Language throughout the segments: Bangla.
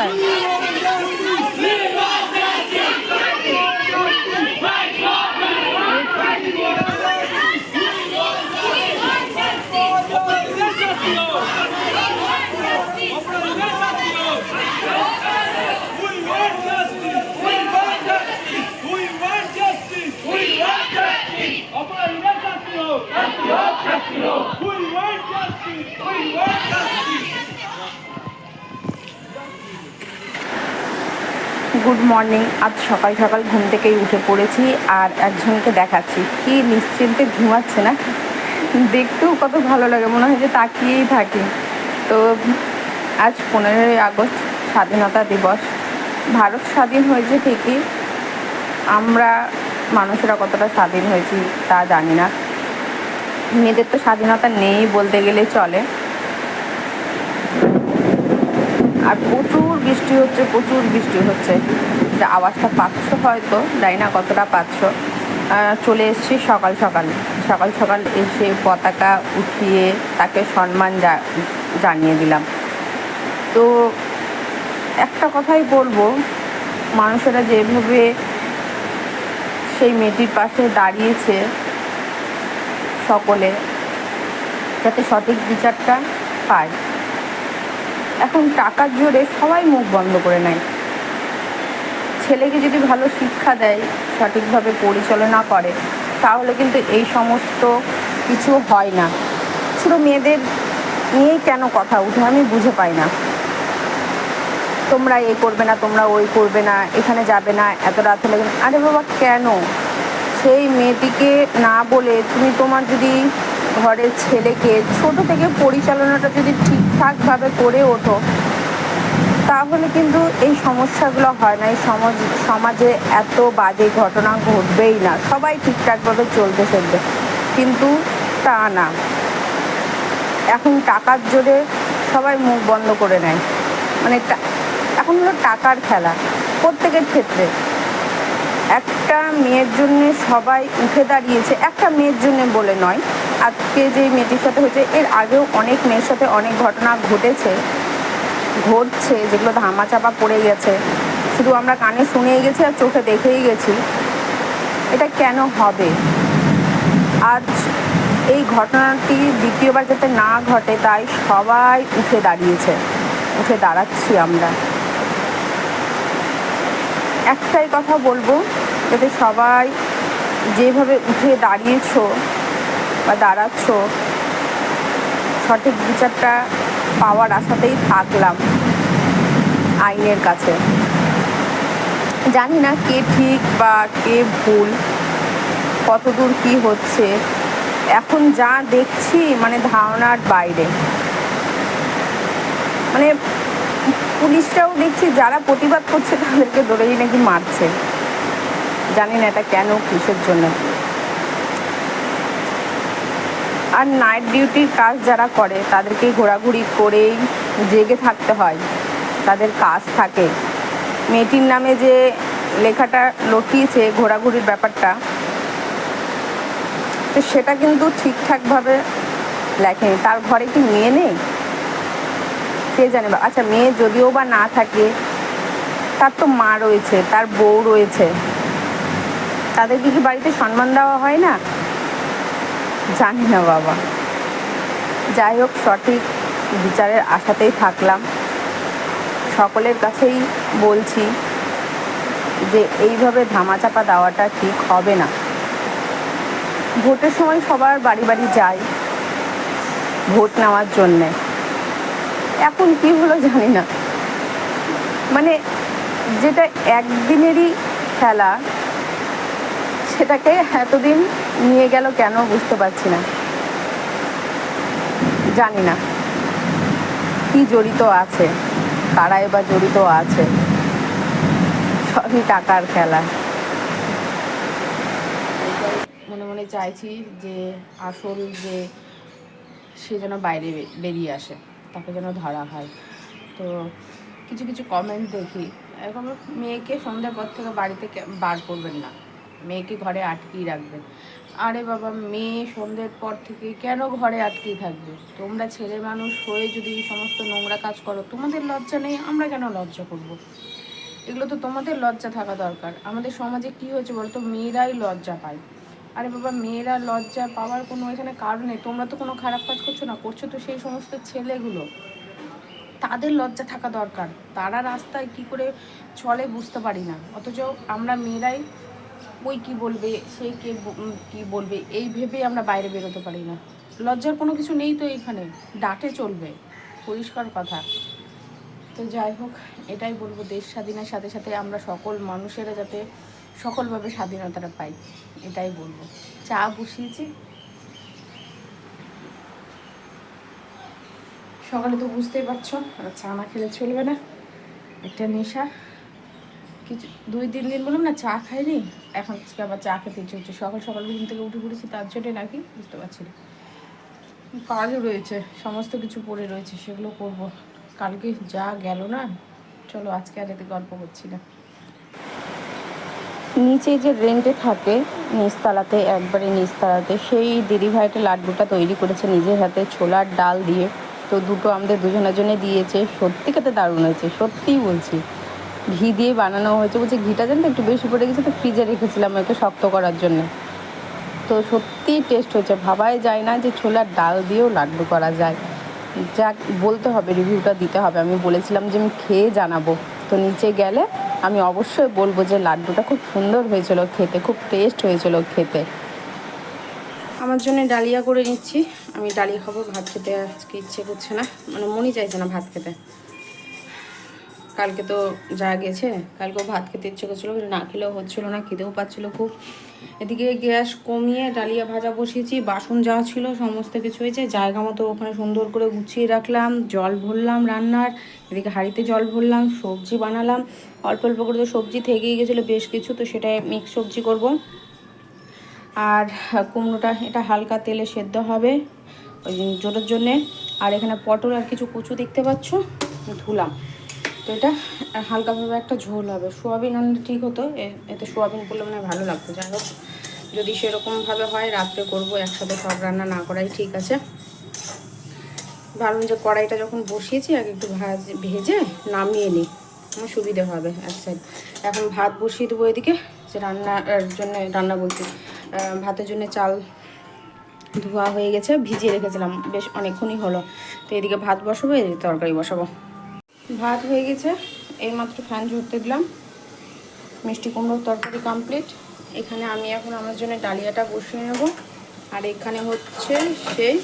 কোথায় গুড মর্নিং। আজ সকাল সকাল ঘুম থেকেই উঠে পড়েছি আর একজনকে দেখাচ্ছি। কি নিশ্চিন্তে ঘুমাচ্ছে না? দেখতেও কত ভালো লাগে, মনে হয় যে তাকিয়েই থাকি। তো আজ পনেরোই আগস্ট, স্বাধীনতা দিবস। ভারত স্বাধীন হয়েছে ঠিকই। আমরা মানুষেরা কতটা স্বাধীন হয়েছি তা জানি না। মেয়েদের তো স্বাধীনতা নেই বলতে গেলে চলে। আর প্রচুর বৃষ্টি হচ্ছে, প্রচুর বৃষ্টি হচ্ছে। যে আওয়াজটা পাচ্ছ হয়তো, জানি না কতটা পাচ্ছ। চলে এসেছি সকাল সকাল। সকাল সকাল এসে পতাকা উঠিয়ে তাকে সম্মান জানিয়ে দিলাম। তো একটা কথাই বলব, মানুষেরা যেভাবে সেই মেয়েটির পাশে দাঁড়িয়েছে সকলে, যাতে সঠিক বিচারটা পায়। এখন টাকার জোরে সবাই মুখ বন্ধ করে নেয়। ছেলেকে যদি ভালো শিক্ষা দেয়, সঠিকভাবে পরিচালনা করে, তাহলে কিন্তু এই সমস্ত কিছু হয় না। শুধু মেয়েদের নিয়েই কেন কথা উঠে, আমি বুঝে পাই না। তোমরা এই করবে না, তোমরা ওই করবে না, এখানে যাবে না, এত রাত হলে আরে বাবা, কেন? সেই মেয়েটিকে না বলে তুমি তোমার যদি ঘরের ছেলেকে, ছোট থেকে পরিচালনাটা যদি ঠিকঠাকভাবে করে ওঠো, তাহলে কিন্তু এই সমস্যাগুলো হয় না। এই সমাজ, সমাজে এত বাজে ঘটনা ঘটবেই না। সবাই ঠিকঠাকভাবে চলতে চলবে কিন্তু তা না। এখন টাকার জোরে সবাই মুখ বন্ধ করে নেয়। মানে এখন হলো টাকার খেলা প্রত্যেকের ক্ষেত্রে। একটা মেয়ের জন্য সবাই উঠে দাঁড়িয়েছে। একটা মেয়ের জন্য বলে নয়। আজকে যে মেয়েটির সাথে হয়েছে, এর আগেও অনেক মেয়ের সাথে অনেক ঘটনা ঘটেছে, ঘটছে, যেগুলো ধামাচাপা পড়ে গেছে। শুধু আমরা কানে শুনেই গেছি আর চোখে দেখেই গেছি। এটা কেন হবে? আজ এই ঘটনাটি দ্বিতীয়বার যাতে না ঘটে, তাই সবাই উঠে দাঁড়িয়েছে। উঠে দাঁড়াচ্ছি আমরা। একটাই কথা বলব, যাতে সবাই যেভাবে উঠে দাঁড়িয়েছো বা দাঁড়াচ্ছ, সঠিক বিচারটা পাওয়ার আশাতেই থাকলাম আইনের কাছে। জানি না কে ঠিক বা কে ভুল, কতদূর কি হচ্ছে। এখন যা দেখছি মানে ধারণার বাইরে। মানে পুলিশটাও দেখছি, যারা প্রতিবাদ করছে তাদেরকে ধরেই নাকি মারছে। জানি না এটা কেন, কিসের জন্য। আর নাইট ডিউটির কাজ যারা করে, তাদেরকে ঘোরাঘুরি করেই জেগে থাকতে হয়। তাদের কাজ থাকে। মেয়েটির নামে যে লেখাটা লটিয়েছে ঘোরাঘুরির ব্যাপারটা, তো সেটা কিন্তু ঠিকঠাকভাবে লেখেনি। তার ঘরে কি মেয়ে নেই? কে জানে বা আচ্ছা মেয়ে যদিও বা না থাকে, তার তো মা রয়েছে, তার বউ রয়েছে। তাদেরকে কি বাড়িতে সম্মান দেওয়া হয় না? জানি না বাবা। যাই হোক, সঠিক বিচারের আশাতেই থাকলাম। সকলের কাছেই বলছি যে, এইভাবে ধামাচাপা দেওয়াটা ঠিক হবে না। ভোটের সময় সবার বাড়ি বাড়ি যায় ভোট নেওয়ার জন্যে। এখন কি হলো জানি না। মানে যেটা একদিনেরই খেলা, সেটাকে এতদিন নিয়ে গেল কেন বুঝতে পারছি না। জানি না। কি জড়িত আছে? কারাই বা জড়িত আছে? সবই টাকার খেলা। মনে মনে চাইছি যে, আসল যে, সে যেন বাইরে বেরিয়ে আসে, তাকে যেন ধরা হয়। তো কিছু কিছু কমেন্ট দেখি। এরকম মেয়েকে সন্ধ্যার পর থেকে বাড়িতে বার করবেন না। মেয়েকে ঘরে আটকেই রাখবেন আরে বাবা, মেয়ে সন্ধ্যের পর থেকে কেন ঘরে আটকেই থাকবে? তোমরা ছেলে মানুষ হয়ে যদি এই সমস্ত নোংরা কাজ করো, তোমাদের লজ্জা নেই, আমরা কেন লজ্জা করব। এগুলো তো তোমাদের লজ্জা থাকা দরকার। আমাদের সমাজে কি হয়েছে বলতো? মেয়েরাই লজ্জা পায়। আরে বাবা, মেয়েরা লজ্জা পাওয়ার কোনো এখানে কারণ তোমরা তো কোনো খারাপ কাজ করছ না, করছ তো সেই সমস্ত ছেলেগুলো। তাদের লজ্জা থাকা দরকার। তারা রাস্তায় কি করে চলে বুঝতে পারি না। অথচ আমরা মেয়েরাই ওই কি বলবে, সে কে কি বলবে, এই ভেবে আমরা বাইরে বেরোতে পারি না। লজ্জার কোনো কিছু নেই তো এখানে, ডাটে চলবে, পরিষ্কার কথা। তো যাই হোক, এটাই বলব, দেশ স্বাধীনের সাথে সাথে আমরা সকল মানুষেরা যাতে সকলভাবে স্বাধীনতাটা পাই, এটাই বলব। চা বসিয়েছি। সকালে তো বুঝতেই পারছ চা না খেলে চলবে না। একটা নেশা। কিছু দুই তিন দিন বললাম, না, চা খাইনি। এখন আজকে আবার চা খেতে ইচ্ছে হচ্ছে সকাল সকাল ঘুম থেকে উঠে পড়েছি, তার জন্যে নাকি বুঝতে পারছি না। কাজও রয়েছে, সমস্ত কিছু পড়ে রয়েছে, সেগুলো করব। কালকে যা গেল না, চলো আজকে আর এতে গল্প করছি না। নিচে যে রেন্টে থাকে নিচতলাতে, একবারে নিচতলাতে, সেই দিদিভাইটা লাড্ডুটা তৈরি করেছে নিজের হাতে ছোলার ডাল দিয়ে। তো দুটো আমাদের দুজনের জন্য দিয়েছে। সত্যি খেতে দারুণ হয়েছে, সত্যিই বলছি। ঘি দিয়ে বানানো হয়েছে। বলছে, ঘিটা জানতো, একটু বেশি পড়ে গেছে, তো ফ্রিজে রেখেছিলাম ওকে শক্ত করার জন্য। তো সত্যিই টেস্ট হয়েছে ভাবাই যায় না যে ছোলার ডাল দিয়েও লাড্ডু করা যায়। যাক, বলতে হবে রিভিউটা দিতে হবে। আমি বলেছিলাম যে আমি খেয়ে জানাব। তো নিচে গেলে আমি অবশ্যই বলব যে লাড্ডুটা খুব সুন্দর হয়েছিল খেতে, খুব টেস্ট হয়েছিল খেতে। আমার জন্য ডালিয়া করে নিচ্ছি। আমি ডালিয়া খাব, ভাত খেতে আজকে ইচ্ছে করছে না। মানে মনই চাইছে না ভাত খেতে। কালকে তো যা গেছে, কালকেও ভাত খেতে ইচ্ছে করছিল না খেলেও হচ্ছিল না, খেতেও পাচ্ছিলো খুব। এদিকে গ্যাস কমিয়ে ডালিয়া ভাজা বসিয়েছি, বাসন যা ছিল সমস্ত কিছু হয়েছে, জায়গা মতো ওখানে সুন্দর করে গুছিয়ে রাখলাম, জল ভরলাম রান্নার, এদিকে হাঁড়িতে জল ভরলাম, সবজি বানালাম, অল্প অল্প করে তো সবজি থেকেই গেছিল বেশ কিছু, তো সেটাই মিক্স সবজি করব। আর কুমড়োটা, এটা হালকা তেলে সেদ্ধ হবে, ওই জোরের জন্যে। আর এখানে পটল আর কিছু কচু দেখতে পাচ্ছ? ধুলাম। তো এটা হালকাভাবে একটা ঝোল হবে। সোয়াবিন আনলে ঠিক হতো এতে সোয়াবিন করলে মানে ভালো লাগতো। যাই হোক, যদি সেরকমভাবে হয়, রাত্রে করব, একসাথে সব রান্না না করাই ঠিক আছে। ভাবলাম যে কড়াইটা যখন বসিয়েছি, আগে একটু ভাজ, ভেজে নামিয়ে নিই। আমার সুবিধে হবে এক সাইড এখন ভাত বসিয়ে দেবো এদিকে, যে রান্নার জন্য, রান্না বলছি ভাতের জন্য চাল ধোয়া হয়ে গেছে, ভিজিয়ে রেখেছিলাম, বেশ অনেকক্ষণই হলো। তো এদিকে ভাত বসাবো, এদিকে তরকারি বসাবো। ভাত হয়ে গেছে। এইমাত্র ফ্যান ঝরতে দিলাম। মিষ্টি কুমড়োর তরকারি কমপ্লিট এখানে আমি এখন আমার জন্য ডালিয়াটা বসিয়ে নেব। আর এখানে হচ্ছে সেই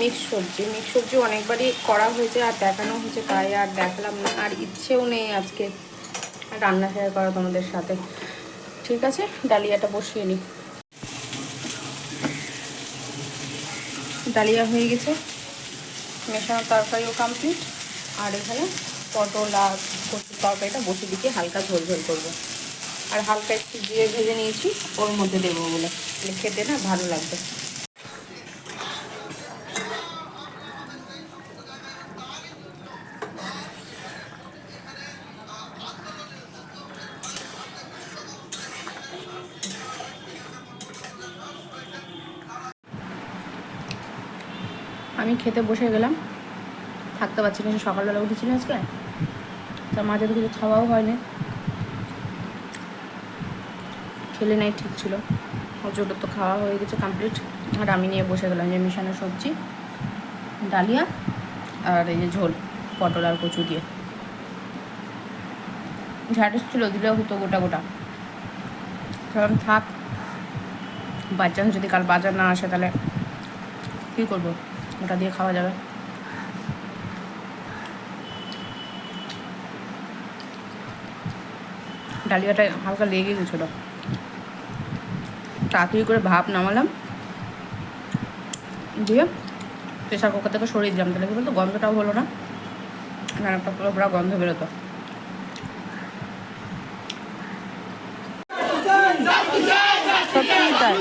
মিক্স সবজি। মিক্স সবজি অনেকবারই করা হয়েছে আর দেখানো হয়েছে, তাই আর দেখালাম না। আর ইচ্ছেও নেই আজকে রান্না শেয়ার করা তোমাদের সাথে। ঠিক আছে, ডালিয়াটা বসিয়ে নিই। ডালিয়া হয়ে গেছে। মেশানো তরকারিও কমপ্লিট আর এখানে পটল আর কচুর তরকারিটা বসে দিকে হালকা ঝোল ঝোল করব। আর হালকা একটু জিরে ভেজে নিয়েছি, ওর মধ্যে দেবো বলে খেতে না ভালো লাগবে। আমি খেতে বসে গেলাম। থাকতে পারছি না সকালবেলা উঠেছি না আজকে? তার মাঝে তো কিছু খাওয়াও হয়নি। খেলে নাই, ঠিক ছিল। ওজোটা তো খাওয়া হয়ে গেছে কমপ্লিট আর আমি নিয়ে বসে গেলাম, যে মিশানো সবজি, ডালিয়া আর এই যে ঝোল, পটল আর কচু দিয়ে। ঝাড়স ছিল, দিলেও হতো গোটা গোটা। কারণ থাক, বাচ্চা যদি কাল বাজার না আসে তাহলে কী করব? ওটা দিয়ে খাওয়া যাবে। ডালিয়াটা হালকা লেগে গেছিল। তাড়াতাড়ি করে ভাপ নামালাম। দিয়ে প্রেশার কুকার থেকে সরিয়ে দিলাম। তাহলে কি বলতো? গন্ধটাও হলো না। রান্নাটা পুরো পুরো গন্ধ বেরোতো। সত্যি তাই।